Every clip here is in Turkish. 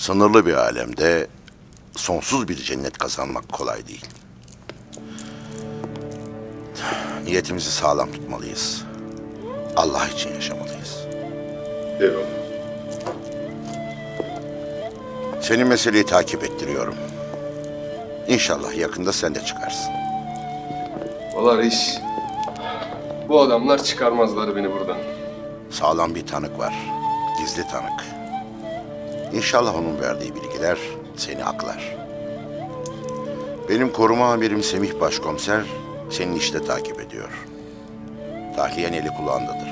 Sınırlı bir alemde sonsuz bir cennet kazanmak kolay değil. Niyetimizi sağlam tutmalıyız. Allah için yaşamalıyız. Eyvallah. Senin meseleyi takip ettiriyorum. İnşallah yakında sen de çıkarsın. Valla reis. Bu adamlar çıkarmazlar beni buradan. Sağlam bir tanık var. Gizli tanık. İnşallah onun verdiği bilgiler seni aklar. Benim koruma amirim Semih Başkomiser senin işte takip ediyor. Tahliyen eli kulağındadır.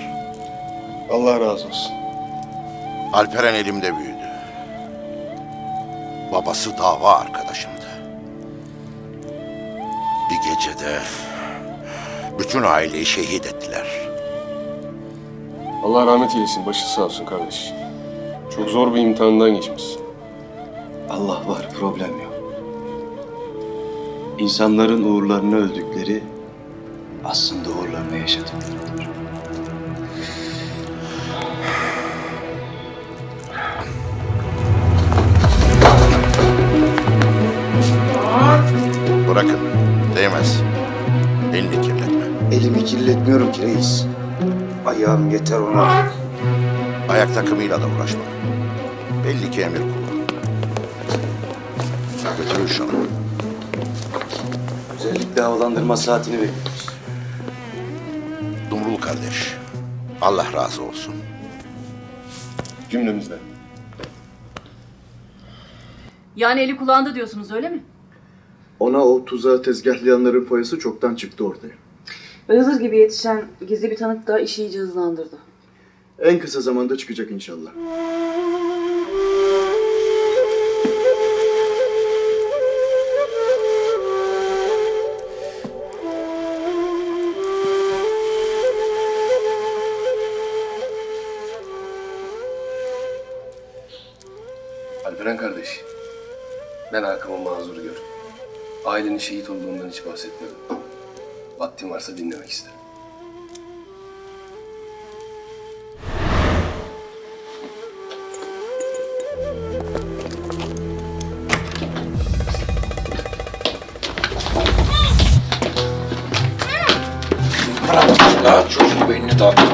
Allah razı olsun. Alperen elimde büyüdü. Babası dava arkadaşımdı. Bir gecede bütün aileyi şehit ettiler. Allah rahmet eylesin. Başı sağ olsun kardeş. Çok zor bir imtihandan geçmişsin. Allah var, problem yok. İnsanların uğurlarını öldükleri aslında uğurlarını yaşadıklarıdır. Bırakın. Değmez. Elini kirletme. Elimi kirletmiyorum ki reis. Ayağım yeter ona. Ayak takımıyla da uğraşma. Belli ki emir kulu. Götürün şunu. Özellikle havalandırma saatini beklemiş. Dumrul kardeş. Allah razı olsun. Cümlemizden. Yani eli kulağında diyorsunuz öyle mi? Ona o tuzağı tezgahlayanların foyası çoktan çıktı ortaya. Ve Hızır gibi yetişen gizli bir tanık da işi iyice hızlandırdı. En kısa zamanda çıkacak inşallah. Alperen kardeş. Ben Hakan'ı mazur gör. Ailenin şehit olduğundan hiç bahsetmedim. Vaktin varsa dinlemek isterim. talk.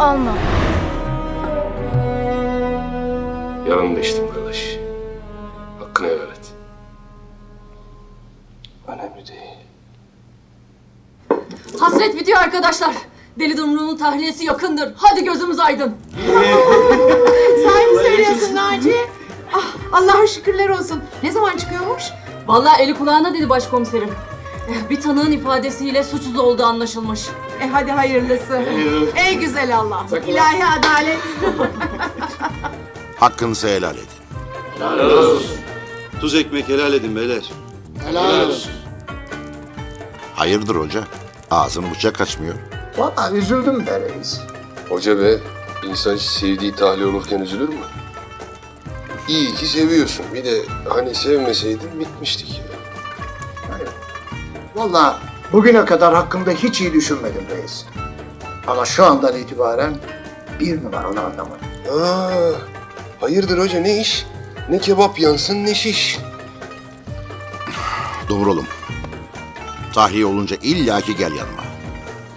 Alma. Yanında içtim kardeş. Hakkını helal et. Önemli değil. Hasret bitiyor arkadaşlar. Deli Dumru'nun tahliyesi yakındır. Hadi gözümüz aydın. Sahi mi söylüyorsun Naci? Ah Allah'a şükürler olsun. Ne zaman çıkıyormuş? Vallahi eli kulağına dedi başkomiserim. Bir tanığın ifadesiyle suçsuz olduğu anlaşılmış. E hadi hayırlısı. Ey güzel Allah. İlahi adalet. Hakkınızı helal edin. Tuz ekmek helal edin beyler. Hayırdır hoca? Ağzını bıçak açmıyor. Valla üzüldüm be reis. Hoca be, insan hiç sevdiği tahliye olurken üzülür mü? İyi ki seviyorsun. Bir de hani sevmeseydin bitmiştik ya. Valla bugüne kadar hakkımda hiç iyi düşünmedim reis. Ama şu andan itibaren bir numaralı adamım. Aa, hayırdır hoca ne iş? Ne kebap yansın ne şiş. Dumrulum. Tahliye olunca illaki gel yanıma.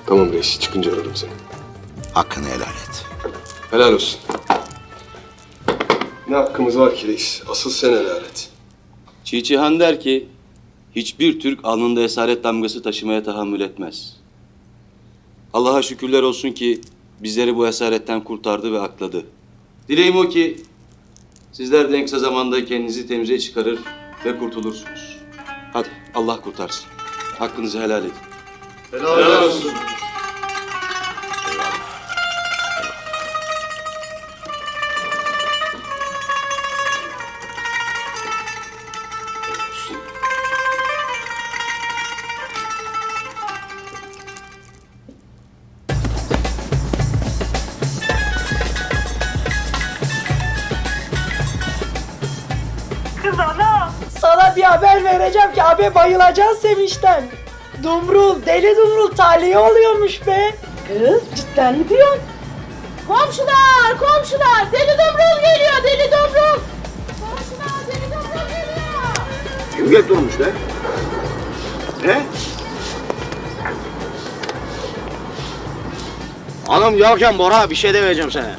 Tamam reis, çıkınca ararım seni. Hakkını helal et. Helal olsun. Ne hakkımız var ki reis? Asıl sen helal et. Çiğ Han der ki, hiçbir Türk alnında esaret damgası taşımaya tahammül etmez. Allah'a şükürler olsun ki bizleri bu esaretten kurtardı ve akladı. Dileğim o ki sizler de en kısa zamanda kendinizi temize çıkarır ve kurtulursunuz. Hadi Allah kurtarsın. Hakkınızı helal edin. Helal olsun. Sana bir haber vereceğim ki abi bayılacaksın sevinçten. Dumrul, deli Dumrul talihi oluyormuş be. Kız cidden mi diyorsun? Komşular, komşular. Deli Dumrul geliyor, Deli Dumrul. Komşular, Deli Dumrul geliyor. Kim gelip durmuş lan? He? Hanım yokken Bora bir şey demeyeceğim sana.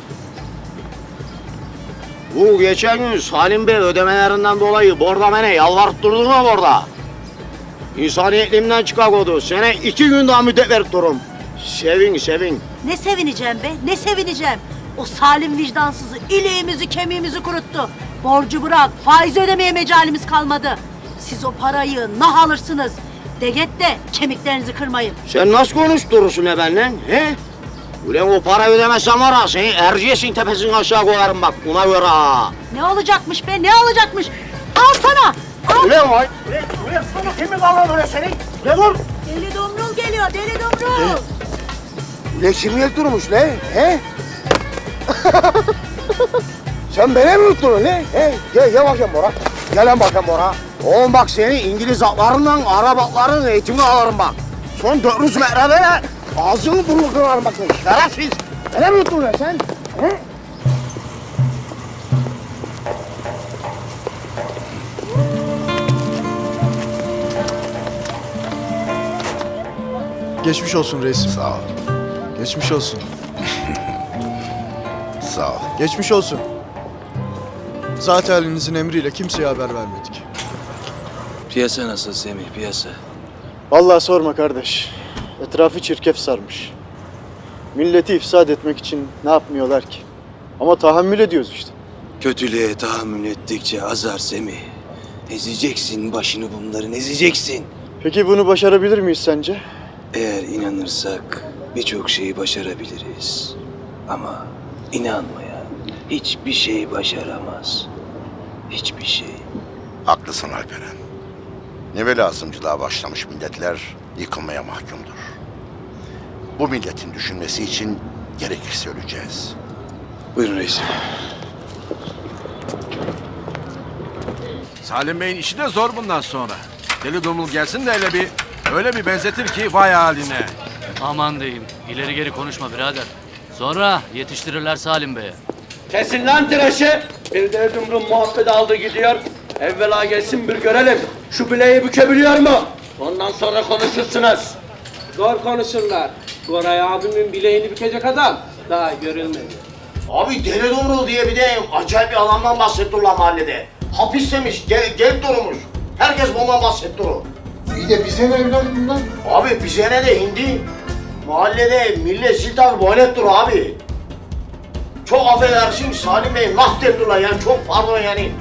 Bu geçen gün Salim Bey ödemelerinden dolayı borda beni yalvarıp durdun mu borda? İnsaniyetliğimden çıkardı. Sana iki gün daha müddet verip durum. Sevin sevin. Ne sevineceğim be, ne sevineceğim. O salim vicdansızı iliğimizi kemiğimizi kuruttu. Borcu bırak, faiz ödemeye mecalimiz kalmadı. Siz o parayı nah alırsınız. Deget de kemiklerinizi kırmayın. Sen nasıl konuşturursun benimle? He? Ulan o para ödemezsen var ha seni Erciyes'in tepesini aşağı koyarım bak ona göre ha. Ne olacakmış be, ne olacakmış? Al sana! Al! Ulan vay. Ulan, ulan sana kim mi kaldı öyle seni? Ne dur? Deli Domrul geliyor, Deli Domrul! Ulan kim gelip durmuş lan? He? Sen beni mi unuttun lan? He? Gel, gel bakayım Bora. Gel lan bakayım Bora. Oğlum bak seni İngiliz atlarından Arap atların eğitimini alırım bak. Son 400 metrede ağzını burnunu kırarım bak seni. Şerefsiz. Mi unuttun sen? He? Geçmiş olsun reisim. Sağ ol. Geçmiş olsun. Sağ ol. Geçmiş olsun. Zat halinizin emriyle kimseye haber vermedik. Piyasa nasıl Semih piyasa? Vallahi sorma kardeş. Etrafı çirkef sarmış. Milleti ifsad etmek için ne yapmıyorlar ki? Ama tahammül ediyoruz işte. Kötülüğe tahammül ettikçe azar Semih. Ezeceksin başını bunların ezeceksin. Peki bunu başarabilir miyiz sence? Eğer inanırsak birçok şeyi başarabiliriz. Ama inanmayan hiçbir şey başaramaz. Hiçbir şey. Haklısın Alperen. Neve lazımcılığa başlamış milletler yıkılmaya mahkumdur. Bu milletin düşünmesi için gerekirse öleceğiz. Buyurun reisim. Salim Bey'in işi de zor bundan sonra. Deli Dumrul gelsin de öyle bir öyle bir benzetir ki vay haline. Aman diyeyim. İleri geri konuşma birader. Sonra yetiştirirler Salim Bey'e. Kesin lan tıraşı. Bir de Dumrul muhabbet aldı gidiyor. Evvela gelsin bir görelim. Şu bileği bükebiliyor mu? Ondan sonra konuşursunuz. Zor konuşurlar. Koray abimin bileğini bükecek adam daha görülmedi. Abi Deli Dumrul diye bir de acayip bir adamdan bahsettiler mahallede. Hapis demiş, gel, gelip durmuş. Herkes bundan bahsetti İyi de bize ne evladım bundan? Abi bize ne de hindi. Mahallede millet zil takıp oynatır abi. Çok affedersin Salim Bey nahdettiler yani çok pardon yani.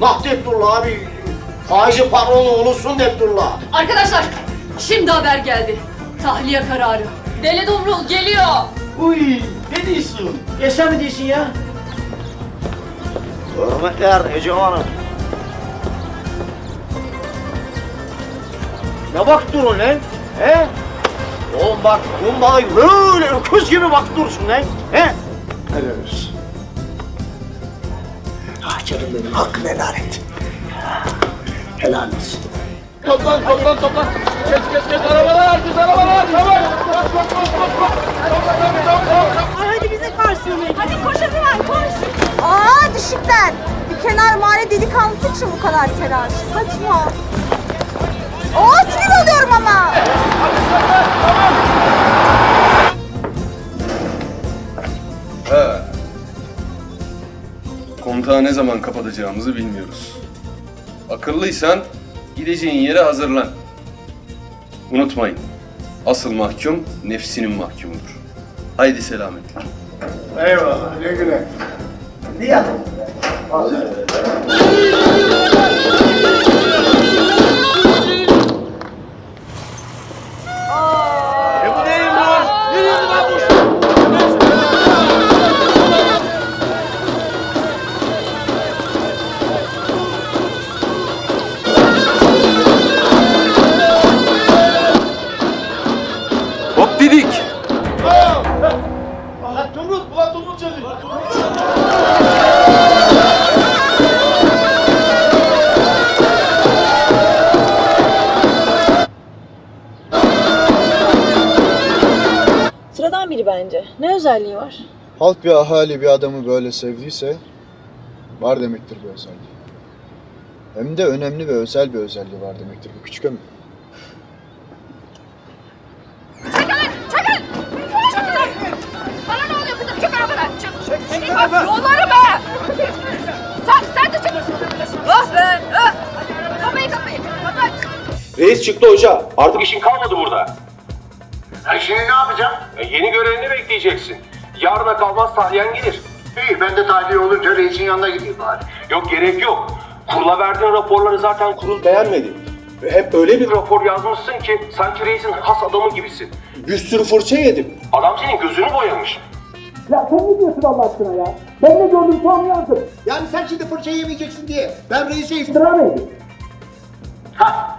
Nahdettiler abi. Faizi patronu olursun dettiler. Arkadaşlar şimdi haber geldi. Tahliye kararı. Deli Dumrul geliyor. Uy ne diyorsun? Yaşa mı diyorsun ya? Hürmetler Ece Hanım. Ne bak durun lan? He? Oğlum bak kumbayı böyle öküz gibi bak dursun lan. He? Helal olsun. Ah canım benim hakkını helal et. Helal olsun. Toplan toplan toplan. Geç geç geç arabalar herkes arabalar çabuk. Hadi bize karşılamayın. Hadi koş Efeler, koş. Aa düşükler. Bir kenar mahalle delikanlısı için bu kadar telaş. Saçma. Oo sinir oluyorum ama. Ha. Kontağı ne zaman kapatacağımızı bilmiyoruz. Akıllıysan gideceğin yere hazırlan. Unutmayın. Asıl mahkum nefsinin mahkumudur. Haydi selametle. Eyvallah güle güle. Niye? Bence. Ne özelliği var? Halk ve ahali bir adamı böyle sevdiyse var demektir bir özelliği. Hem de önemli ve özel bir özelliği var demektir bu küçük ömür. Bak yolları be. Sen, sen de çık. Oh be. Oh. Kapıyı kapıyı. Kapat. Reis çıktı hoca. Artık işin kalmadı burada. Ha şimdi ne yapacağım? E, yeni görevini bekleyeceksin. Yarına kalmaz tahliyen gelir. İyi ben de tahliye olunca reisin yanına gideyim bari. Yok gerek yok. Kurula verdiğin raporları zaten kurul beğenmedi. Hep öyle bir rapor yazmışsın ki sanki reisin has adamı gibisin. Bir sürü fırça yedim. Adam senin gözünü boyamış. Ya sen ne diyorsun Allah aşkına ya? Ben ne gördüm tam yazdım. Yani sen şimdi fırça yemeyeceksin diye ben reise iftira mı edeyim? Ha.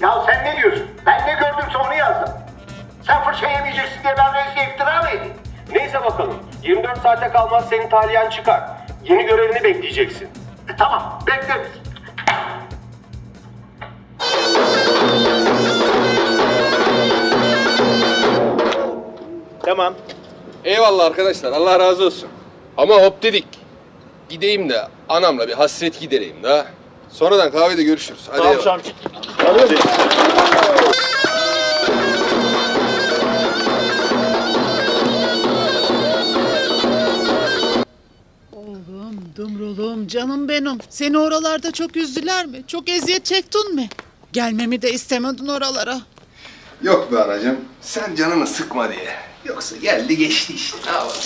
Ya sen ne diyorsun? Ben ne gördümse onu yazdım. Sen fırça yemeyeceksin diye ben reise iftira mı edeyim? Neyse bakalım. 24 saate kalmaz senin tahliyen çıkar. Yeni görevini bekleyeceksin. E, tamam bekleriz. Tamam. Eyvallah arkadaşlar. Allah razı olsun. Ama hop dedik. Gideyim de anamla bir hasret gidereyim da. Sonradan kahvede görüşürüz. Hadi Tamam, eyvallah. Hadi. Dumruluğum, canım benim. Seni oralarda çok üzdüler mi? Çok eziyet çektin mi? Gelmemi de istemedin oralara. Yok be anacığım. Sen canını sıkma diye. Yoksa geldi geçti işte. Ne yapalım?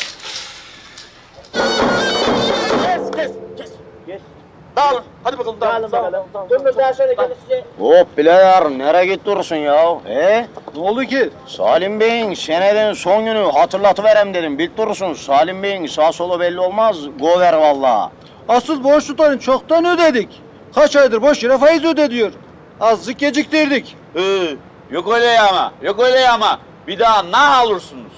Dağılın. Hadi bakalım dağılın. Dağılın. Dönmür daha sonra gelişecek. Hop birader nereye gidiyorsun ya? He? Ne oldu ki? Salim Bey'in seneden son günü hatırlatıverem dedim. Bildirsin Salim Bey'in sağ solu belli olmaz. Go ver valla. Asıl borç tutarın çoktan ödedik. Kaç aydır boş yere faiz ödediyor. Azıcık geciktirdik. Ee, yok öyle ya ama. Yok öyle ya ama. Bir daha nah alırsınız.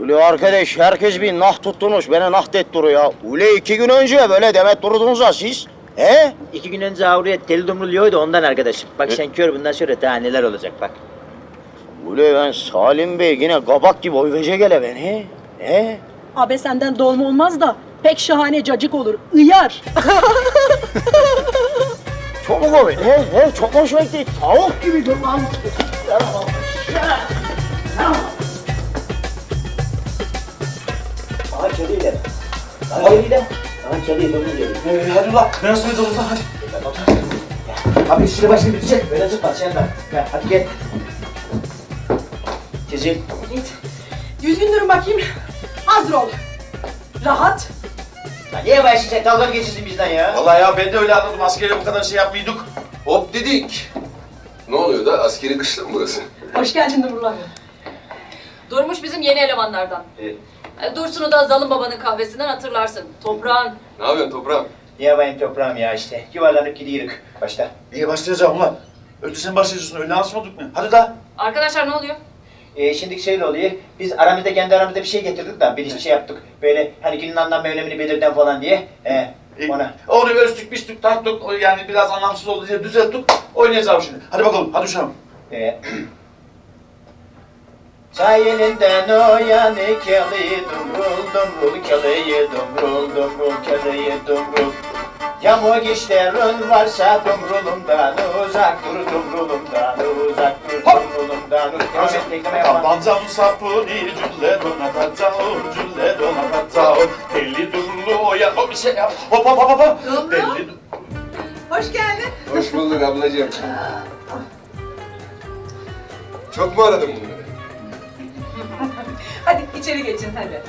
Ulu arkadaş herkes bir nah tuttunuz. Beni nah detturu ya. Ulu iki gün önce böyle demet durdunuz ha siz. He? İki gün önce Avrupa'ya deli dumruluyordu ondan arkadaşım. Bak sen kör bundan sonra daha neler olacak bak. Ulu ben Salim Bey yine kabak gibi oy verecek hele beni. He? Abi senden dolma olmaz da pek şahane cacık olur. Iyar. Çok mu komik? He, he, çok hoşuma gitti. Tavuk gibi dur lan. Aha çalıyla. Aha çalıyla. Aha çalıyla domuz geliyor. Ee, hadi ulan. Ben sana dur ulan hadi. Abi işini başını bitecek. Böyle zıpla sen de. Gel hadi gel. Cecil. Düzgün durun bakayım. Hazır ol. Rahat. Ya niye başlayacak? Dalga mı geçiyorsun bizden ya? Vallahi ya ben de öyle anladım. Askeriye bu kadar şey yapmıyorduk. Hop dedik. Ne oluyor da askeri kışla mı burası? Hoş geldin Nurullah. Durmuş bizim yeni elemanlardan. Evet. E, Dursun'u da Zalım Baba'nın kahvesinden hatırlarsın. Toprağın. Ne yapıyorsun toprağım? Ne yapayım toprağım ya işte. Yuvarlanıp gidiyoruz. Başla. Niye başlayacağım ulan? Önce sen başlıyorsun. Öyle anlaşmadık mı? Hadi da. Arkadaşlar ne oluyor? Ee, şimdi şöyle oluyor. Biz aramızda kendi aramızda bir şey getirdik de bir şey yaptık. Böyle hani günün anlam ve önemini belirten falan diye. Ee, ona. Onu ölçtük, biçtük, tarttık. Yani biraz anlamsız oldu diye düzelttik. Oynayacağım şimdi. Hadi bakalım. Hadi uşağım. Ee, Sayeninden o yani keli dumrul dumrul keliyi dumrul dumrul keliyi dumrul Yamuk işlerin varsa dumrulumdan uzak dur dumrulumdan uzak dur dumrulumdan uzak Tabancam sapını cülle donatacağım, cülle donatacağım. Deli durulu o ya. O bir şey yap. Hop hop hop hop. Deli Hoş geldin. Hoş bulduk ablacığım. Çok mu aradın bunları? Hadi içeri geçin hadi.